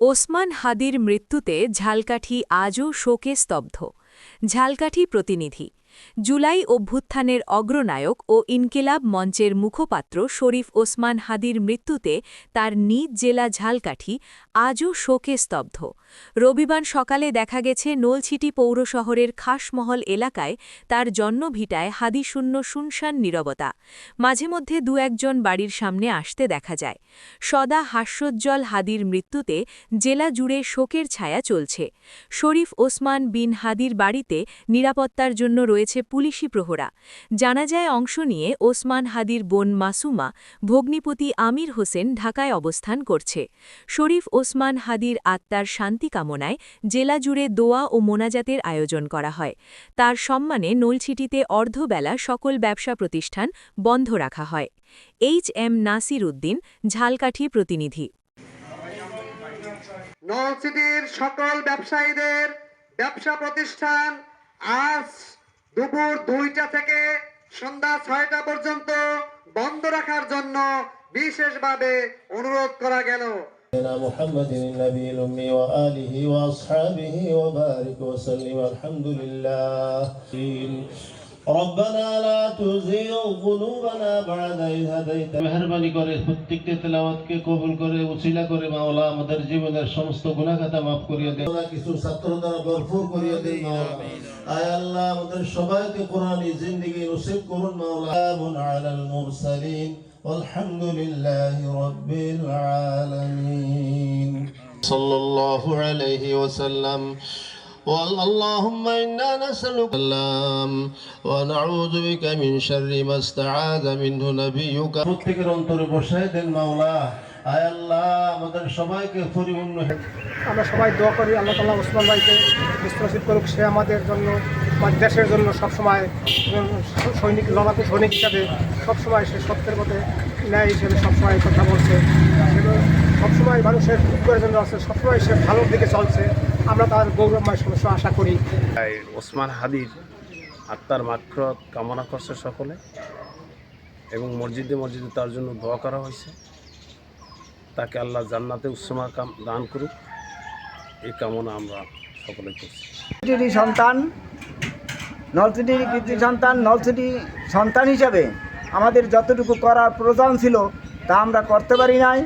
ওসমান হাদির মৃত্যুতে ঝালকাঠি আজও শোকে স্তব্ধ। ঝালকাঠি প্রতিনিধি, জুলাই অভ্যুত্থানের অগ্রনায়ক ও ইনকিলাব মঞ্চের মুখপাত্র শরীফ ওসমান হাদির মৃত্যুতে তার নিজ জেলা ঝালকাঠি আজও শোকে স্তব্ধ। রবিবার সকালে দেখা গেছে, নলছিটি পৌর শহরের খাসমহল এলাকায় তার জন্মভিটায় হাদিশূন্য শুনশান নীরবতা। মাঝে মধ্যে দু একজন বাড়ির সামনে আসতে দেখা যায়। সদা হাস্যোজ্জ্বল হাদির মৃত্যুতে জেলা জুড়ে শোকের ছায়া চলছে। শরীফ ওসমান বিন হাদির বাড়িতে নিরাপত্তার জন্য রয়েছে পুলিশি প্রহরা। জানাজায় অংশ নিয়ে ওসমান হাদির বোন মাসুমা ভগ্নিপতি আমির হোসেন ঢাকায় অবস্থান করছে। শরীফ ওসমান হাদির আত্মার শান্তি কামনায় জেলা জুড়ে দোয়া ও মোনাজাতের আয়োজন করা হয়। তার সম্মানে নলছিটিতে অর্ধবেলা সকল ব্যবসা প্রতিষ্ঠান বন্ধ রাখা হয়। এইচ এম নাসির উদ্দিন, ঝালকাঠি প্রতিনিধি। নলসিটির সকল ব্যবসায়ীদের ব্যবসা প্রতিষ্ঠান আজ দুপুর দুইটা থেকে সন্ধ্যা ছয়টা পর্যন্ত বন্ধ রাখার জন্য বিশেষভাবে অনুরোধ করা গেল سيدنا محمد النبي الأمي وآله وأصحابه وبارك وسلم الحمد لله ربنا لا تزغ قلوبنا بعد إذ هديتنا মেহেরবানি করে প্রত্যেকটি তেলাওয়াতকে কবুল করে উসিলা করে মাওলা আমাদের জীবনের সমস্ত গুনাহ খাতা maaf করিয়ে দেন মাওলা কিছু ছাত্র দ্বারা ভরপুর করিয়ে দেন মাওলা আয় আল্লাহ আমাদের সবাইকে কোরআনি জিন্দেগি নসিব করুন মাওলা সালামুন আলাল মুরসালিন والحمد لله رب العالمين صلى الله عليه وسلم اللهم إنا نسألك اللام ونعوذ بك من شر ما استعاذ منه نبيك প্রত্যেকের অন্তরে বসায় দেন মাওলা আয় আল্লাহ আমাদের সবাইকে পরিপূর্ণ আমরা সবাই দোয়া করি আল্লাহ তাল্লাহ ওসমান ভাইকে বিশ্বসিত করুক সে আমাদের জন্য বা দেশের জন্য সবসময় উম, সৈনিক লড়াকু সৈনিক হিসাবে সবসময় সে সত্যের পথে ন্যায় হিসেবে সবসময় কথা বলছে। সে সবসময় মানুষের উপকারের জন্য আছে সবসময় সে ভালোর দিকে চলছে। আমরা তার গৌরবময় সমস্য আশা করি। তাই ওসমান হাদির আত্মার মাগফিরাত কামনা করছে সকলে। এবং মসজিদে মসজিদে তার জন্য দোয়া করা হয়েছে। তাকে আল্লাহ জান্নাতে উৎসমা কাম দান করুক। এই কামনা আমরা সকলে করছি। সন্তান নলছিটির কৃতি সন্তান নলছিটি সন্তান হিসাবে আমাদের যতটুকু করার প্রয়োজন ছিল তা আমরা করতে পারি নাই।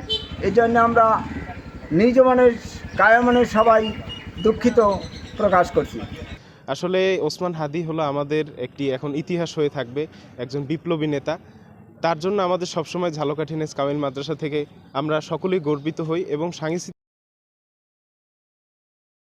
এই জন্য আমরা নিজ মনের কায়মনের সবাই দুঃখিত প্রকাশ করছি। আসলে ওসমান হাদি হলো আমাদের একটি এখন ইতিহাস হয়ে থাকবে, একজন বিপ্লবী নেতা। তার জন্য আমাদের সবসময় ঝালকাঠিনেস কামিল মাদ্রাসা থেকে আমরা সকলেই গর্বিত হই এবং সাংস্কৃতিক